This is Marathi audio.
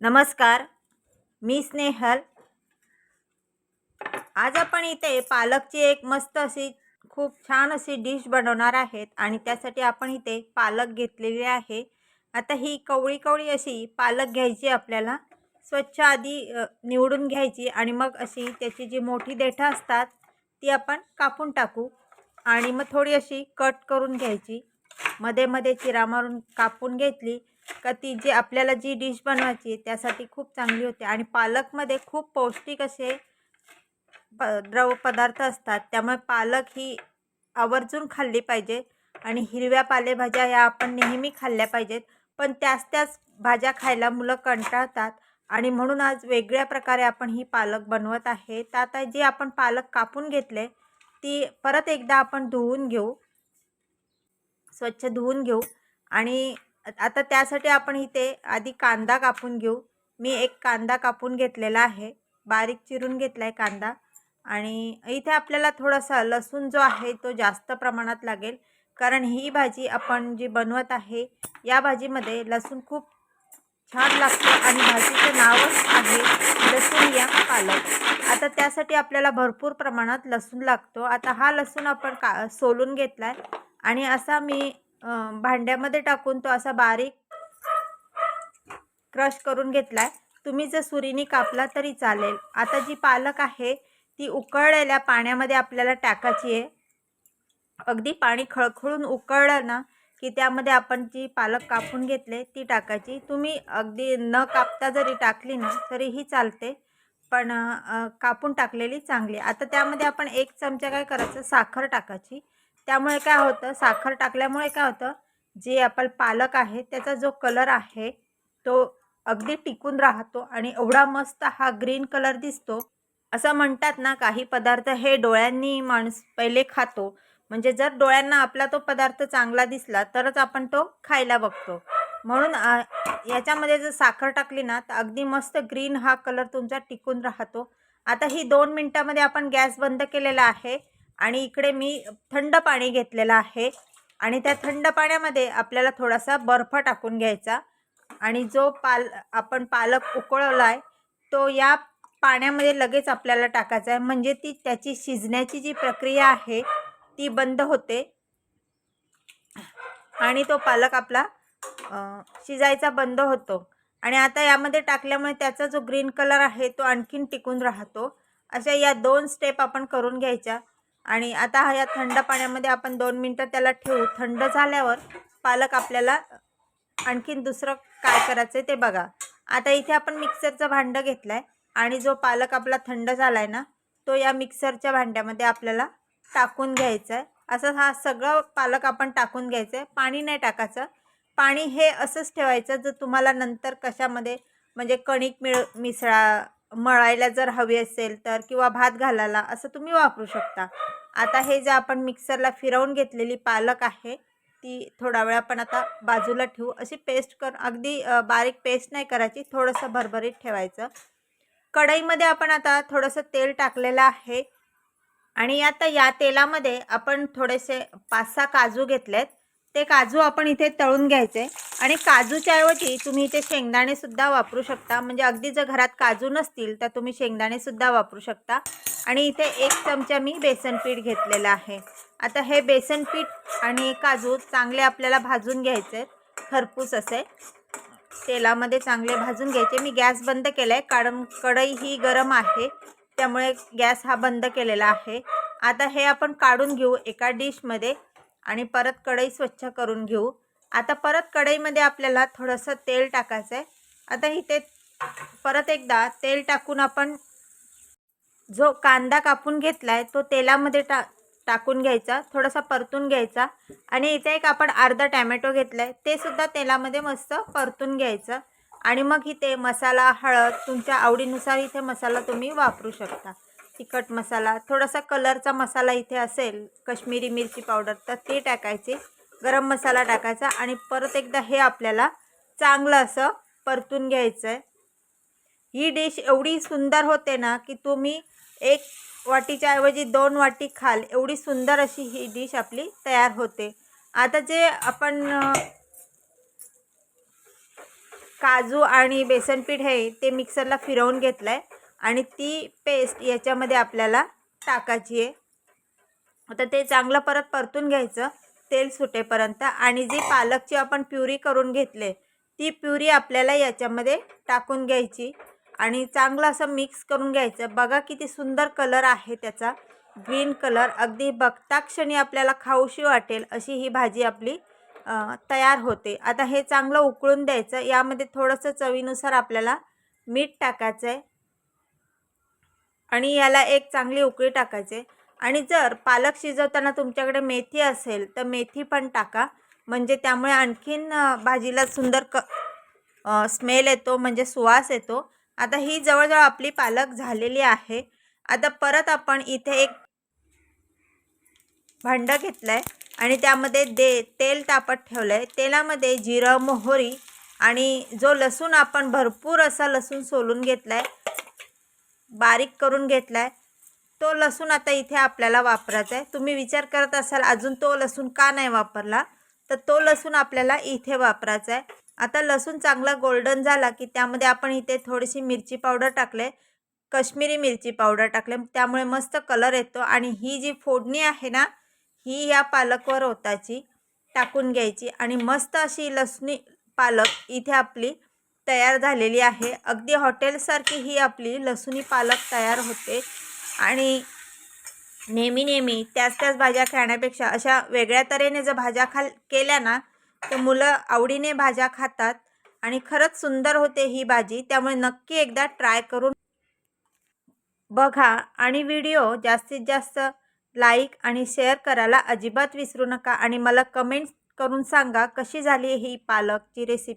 नमस्कार मी स्नेहल. आज आपण इथे पालकची एक मस्त अशी खूप छान अशी डिश बनवणार आहेत आणि त्यासाठी आपण इथे पालक घेतलेली आहे. आता ही कवळी कवळी अशी पालक घ्यायची आपल्याला. स्वच्छ आधी निवडून घ्यायची आणि मग अशी त्याची जी मोठी देठं असतात ती आपण कापून टाकू आणि मग थोडी अशी कट करून घ्यायची. मध्ये मध्ये चिरा मारून कापून घेतली. का ती जी आपल्याला जी डिश बनवायची त्यासाठी खूप चांगली होते. आणि पालकमध्ये खूप पौष्टिक असे प द्रव पदार्थ असतात. त्यामुळे पालक ही आवर्जून खाल्ली पाहिजे. आणि हिरव्या पालेभाज्या ह्या आपण नेहमी खाल्ल्या पाहिजेत. पण त्याच त्याच भाज्या खायला मुलं कंटाळतात. आणि म्हणून आज वेगळ्या प्रकारे आपण ही पालक बनवत आहे. तर आता जे आपण पालक कापून घेतले ती परत एकदा आपण धुवून घेऊ. स्वच्छ धुवून घेऊ. आणि आता त्यासाठी आपण इथे आधी कांदा कापून घेऊ. मी एक कांदा कापून घेतलेला आहे. बारीक चिरून घेतला आहे कांदा. आणि इथे आपल्याला थोडासा लसूण जो आहे तो जास्त प्रमाणात लागेल. कारण ही भाजी आपण जी बनवत आहे या भाजीमध्ये लसूण खूप छान लागतं आणि भाजीचं नावच आहे लसूण या पालक. आता त्यासाठी आपल्याला भरपूर प्रमाणात लसूण लागतो. आता हा लसूण आपण का सोलून घेतला आहे आणि असा मी भांड्यामध्ये टाकून तो असा बारीक क्रश करून घेतला आहे तुम्ही जर सुरीने कापला तरी चालेल. आता जी पालक आहे ती उकळलेल्या पाण्यामध्ये आपल्याला टाकायची आहे. अगदी पाणी खळखळून उकळलं ना की त्यामध्ये आपण जी पालक कापून घेतले ती टाकायची. तुम्ही अगदी न कापता जरी टाकली ना तरीही चालते. पण कापून टाकलेली चांगली. आता त्यामध्ये आपण एक चमचा काय करायचं? साखर टाकायची. त्यामुळे काय होतं? साखर टाकल्यामुळे काय होतं? जे आपण पालक आहे त्याचा जो कलर आहे तो अगदी टिकून राहतो आणि एवढा मस्त हा ग्रीन कलर दिसतो. असं म्हणतात ना काही पदार्थ हे डोळ्यांनी माणूस पहिले खातो. म्हणजे जर डोळ्यांना आपला तो पदार्थ चांगला दिसला तरच आपण तो खायला बघतो. म्हणून याच्यामध्ये जर साखर टाकली ना तर अगदी मस्त ग्रीन हा कलर तुमचा टिकून राहतो. आता ही दोन मिनटामध्ये आपण गॅस बंद केलेला आहे. आणि इकडे मी थंड पाणी घेतलेलं आहे. आणि त्या थंड पाण्यामध्ये आपल्याला थोडासा बर्फ टाकून घ्यायचा. आणि जो पाल आपण पालक उकळवला आहे तो या पाण्यामध्ये लगेच आपल्याला टाकायचा आहे. म्हणजे ती त्याची शिजण्याची जी प्रक्रिया आहे ती बंद होते. आणि तो पालक आपला शिजायचा बंद होतो. आणि आता यामध्ये टाकल्यामुळे त्याचा जो ग्रीन कलर आहे तो आणखीन टिकून राहतो. अशा या दोन स्टेप आपण करून घ्यायच्या. आणि आता हा या थंड पाण्यामध्ये आपण दोन मिनटं त्याला ठेवू. थंड झाल्यावर पालक आपल्याला आणखीन दुसरं काय करायचं आहे ते बघा. आता इथे आपण मिक्सरचं भांडं घेतलं आहे आणि जो पालक आपला थंड झाला आहे ना तो या मिक्सरच्या भांड्यामध्ये आपल्याला टाकून घ्यायचं आहे असं हा सगळं पालक आपण टाकून घ्यायचं आहे पाणी नाही टाकायचं. पाणी हे असंच ठेवायचं जर तुम्हाला नंतर कशामध्ये म्हणजे कणिक मिळ मिसळा मळायला जर हवी असेल तर किंवा भात घालायला असं तुम्ही वापरू शकता. आता हे जे आपण मिक्सरला फिरवून घेतलेली पालक आहे ती थोडा वेळ आपण आता बाजूला ठेवू. अशी पेस्ट कर अगदी बारीक पेस्ट नाही करायची थोडंसं भरभरीत ठेवायचं. कढईमध्ये आपण आता थोडंसं तेल टाकलेलं आहे. आणि आता या तेलामध्ये आपण थोडेसे पाच सहा काजू घेतलेत. ते काजू आपण इथे तळून घ्यायचे. आणि काजूच्या ऐवजी तुम्ही इथे शेंगदाणेसुद्धा वापरू शकता. म्हणजे अगदी जर घरात काजू नसतील तर तुम्ही शेंगदाणेसुद्धा वापरू शकता. आणि इथे एक चमचा मी बेसन पीठ घेतलेलं आहे. आता हे बेसन पीठ आणि काजू चांगले आपल्याला भाजून घ्यायचे. खरपूस असे. तेलामध्ये चांगले भाजून घ्यायचे. मी गॅस बंद केला आहे कारण कढई ही गरम आहे. त्यामुळे गॅस हा बंद केलेला आहे. आता हे आपण काढून घेऊ एका डिशमध्ये. आणि परत कढई स्वच्छ करून घेऊ. आता परत कढईमध्ये आपल्याला थोडंसं तेल टाकायचं आहे आता इथे परत एकदा तेल टाकून आपण जो कांदा कापून घेतला आहे तो तेलामध्ये टा टाकून घ्यायचा थोडासा परतून घ्यायचा आणि इथे एक आपण अर्धा टॅमॅटो घेतला आहे ते सुद्धा तेलामध्ये मस्त परतून घ्यायचं आणि मग इथे मसाला हळद तुमच्या आवडीनुसार इथे मसाला तुम्ही वापरू शकता. तिखट मसाला थोडासा कलरचा मसाला इथे असेल कश्मीरी मिरची पावडर तर ते टाकायचे. गरम मसाला टाकायचा आणि परत एकदा हे आपल्याला चांगलं असं परतून घ्यायचं आहे ही डिश एवढी सुंदर होते ना की तुम्ही एक वाटीच्या ऐवजी दोन वाटी खाल एवढी सुंदर अशी ही डिश आपली तयार होते. आता जे आपण काजू आणि बेसन पीठ आहे ते मिक्सरला फिरवून घेतलं आहे आणि ती पेस्ट याच्यामध्ये आपल्याला टाकायची आहे. आता ते चांगलं परत परतून घ्यायचं तेल सुटेपर्यंत. आणि जी पालकची आपण प्युरी करून घेतले ती प्युरी आपल्याला याच्यामध्ये टाकून घ्यायची. आणि चांगलं असं मिक्स करून घ्यायचं. बघा किती सुंदर कलर आहे त्याचा. ग्रीन कलर अगदी बघता क्षणी आपल्याला खाऊशी वाटेल अशी ही भाजी आपली तयार होते. आता हे चांगलं उकळून द्यायचं. यामध्ये थोडंसं चवीनुसार आपल्याला मीठ टाकायचं आहे. आणि याला एक चांगली उकळी टाकायचे. आणि जर पालक शिजवताना तुमच्याकडे मेथी असेल तर मेथी पण टाका. म्हणजे त्यामुळे आणखीन भाजीला सुंदर क स्मेल येतो म्हणजे सुवास येतो. आता ही जवळजवळ आपली पालक झालेली आहे. आता परत आपण इथे एक भांडं घेतलं आहे आणि त्यामध्ये दे तेल तापत ठेवलं आहे तेलामध्ये जिरं मोहरी आणि जो लसूण आपण भरपूर असा लसूण सोलून घेतला आहे बारीक करून घेतला आहे तो लसूण आता इथे आपल्याला वापरायचा आहे. तुम्ही विचार करत असाल अजून तो लसूण का नाही वापरला? तर तो लसूण आपल्याला इथे वापरायचा आहे. आता लसूण चांगला गोल्डन झाला की त्यामध्ये आपण इथे थोडीशी मिरची पावडर टाकले. कश्मीरी मिरची पावडर टाकले. त्यामुळे मस्त कलर येतो आणि ही जी फोडणी आहे ना ही या पालकवर होताची टाकून घ्यायची आणि मस्त अशी लसणी पालक इथे आपली तयार झालेली आहे. अगदी हॉटेलसारखी ही आपली लसुणी पालक तयार होते. आणि नेहमी नेहमी त्याच त्याच भाज्या खाण्यापेक्षा अशा वेगळ्या तऱ्हेने जर भाज्या खाल केल्या ना तर मुलं आवडीने भाज्या खातात आणि खरंच सुंदर होते ही भाजी. त्यामुळे नक्की एकदा ट्राय करून बघा आणि व्हिडिओ जास्तीत जास्त लाईक आणि शेअर करायला अजिबात विसरू नका. आणि मला कमेंट करून सांगा कशी झाली ही पालकची रेसिपी.